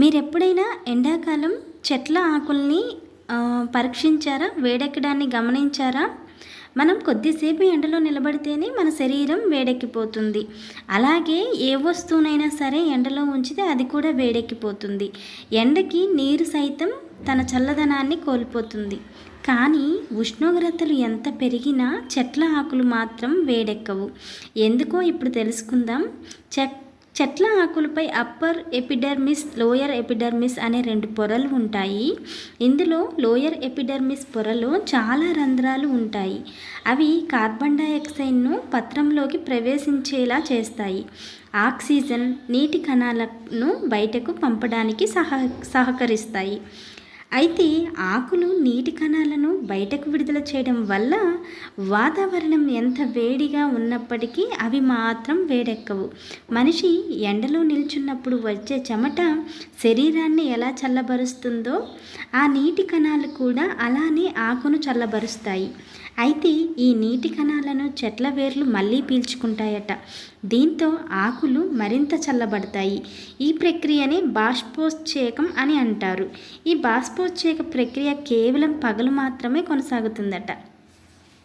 మీరు ఎప్పుడైనా ఎండాకాలం చెట్ల ఆకుల్ని పరీక్షించారా? వేడెక్కడాన్ని గమనించారా? మనం కొద్దిసేపు ఎండలో నిలబడితేనే మన శరీరం వేడెక్కిపోతుంది. అలాగే ఏ వస్తువునైనా సరే ఎండలో ఉంచితే అది కూడా వేడెక్కిపోతుంది. ఎండకి నీరు సైతం తన చల్లదనాన్ని కోల్పోతుంది. కానీ ఉష్ణోగ్రతలు ఎంత పెరిగినా చెట్ల ఆకులు మాత్రం వేడెక్కవు. ఎందుకో ఇప్పుడు తెలుసుకుందాం. చెట్ చెట్ల ఆకులపై అప్పర్ ఎపిడర్మిస్ లోయర్ ఎపిడర్మిస్ అనే రెండు పొరలు ఉంటాయి. ఇందులో లోయర్ ఎపిడర్మిస్ పొరలో చాలా రంధ్రాలు ఉంటాయి. అవి కార్బన్ డైఆక్సైడ్ను పత్రంలోకి ప్రవేశించేలా చేస్తాయి. ఆక్సిజన్ నీటి కణాలను బయటకు పంపడానికి సహ సహకరిస్తాయి. అయితే ఆకులు నీటి కణాలను బయటకు విడుదల చేయడం వల్ల వాతావరణం ఎంత వేడిగా ఉన్నప్పటికీ అవి మాత్రం వేడెక్కవు. మనిషి ఎండలో నిల్చున్నప్పుడు వచ్చే చెమట శరీరాన్ని ఎలా చల్లబరుస్తుందో ఆ నీటి కణాలు కూడా అలానే ఆకును చల్లబరుస్తాయి. అయితే ఈ నీటి కణాలను చెట్ల వేర్లు మళ్ళీ పీల్చుకుంటాయట. దీంతో ఆకులు మరింత చల్లబడతాయి. ఈ ప్రక్రియని బాష్పోత్సేకం అని అంటారు. ఈ బాష్పోచ్చేక ప్రక్రియ కేవలం పగలు మాత్రమే కొనసాగుతుందట.